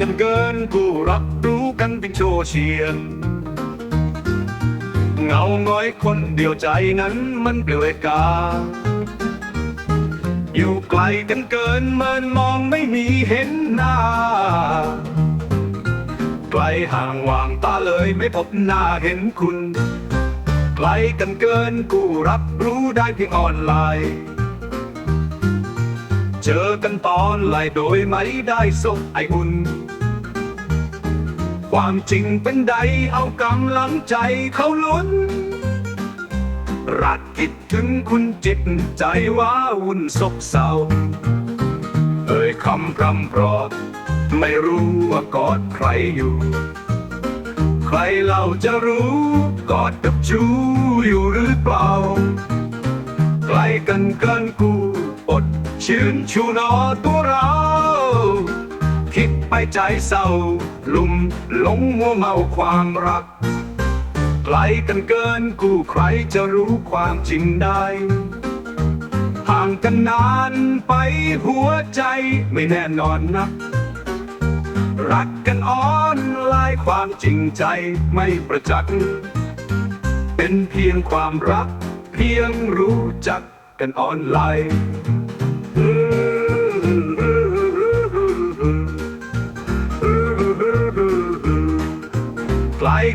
กันเกินผู้รับรู้กันเป็นโชเชียงเงาง้อยคนเดียวใจนั้นมันเปลี่ยกา อยู่ไกลกันเกินมันมองไม่มีเห็นหน้า ไกลห่างวางตาเลยไม่พบหน้าเห็นคุณ ไกลกันเกินกูรับรู้ได้เพียงออนไลน์ เจอกันตอนไลโดยไม่ได้ส่งไออุ่น ความจริงเป็นใดเอากำลังใจเขาลุ้น รักคิดถึงคุณจิตใจว่าวุ่นซบเศร้า เอ่ยคำพรำพรอไม่รู้ว่ากอดใครอยู่ ใครเล่าจะรู้กอดกับชูอยู่หรือเปล่าไกลกันเกินกู ชื่นชูนอตัวเรา คิดไปใจเศร้า ลุ่มหลงมัวเมาความรัก ไกลกันเกินกูใครจะรู้ความจริงได้ ห่างกันนานไปหัวใจไม่แน่นอนนัก รักกันอ่อนลายความจริงใจไม่ประจักษ์เป็นเพียงความรัก เพียงรู้จักกันออนไลน์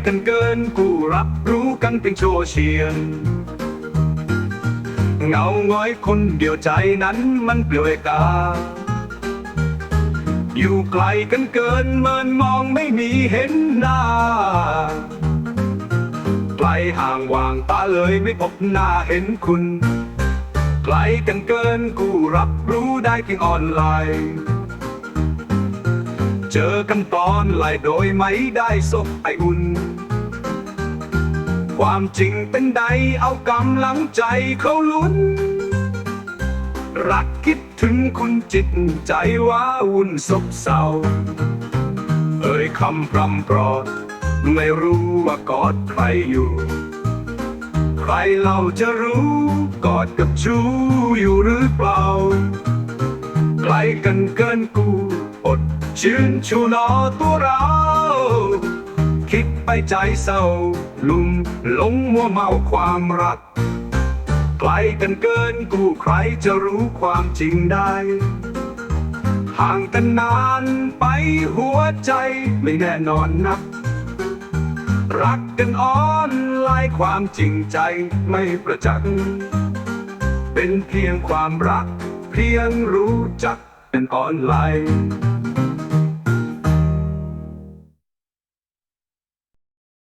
กันเกินกูรับรู้กันเป็นโชว์เชียงเงาง้อยคนเดียวใจนั้นมันเปลี่ยวกา อยู่ไกลกันเกินมันมองไม่มีเห็นหน้า ไกลห่างวางตาเลยไม่พบหน้าเห็นคุณ ไกลกันเกินกูรับรู้ได้เพียงออนไลน์ เจอกันตอนไลน์โดยไม่ได้สบไออุ่น ความจริงเป็นใดเอากำลังใจเขาลุ้น รักคิดถึงคุณจิตใจว่าวุ่นซบเศร้า เอ่ยคำพรำปรอด ไม่รู้ว่ากอดใครอยู่ ใครเราจะรู้กอดกับชูอยู่หรือเปล่าไกลกันเกินกูอดชื่นชูนอตัวเรา ไปใจเศร้า ลุ่มหลงมัวเมาความรัก ไกลกันเกินกูใครจะรู้ความจริงได้ ห่างกันนานไปหัวใจไม่แน่นอนนัก รักกันอ่อนลายความจริงใจไม่ประจักษ์เป็นเพียงความรัก เพียงรู้จักเป็นออนไลน์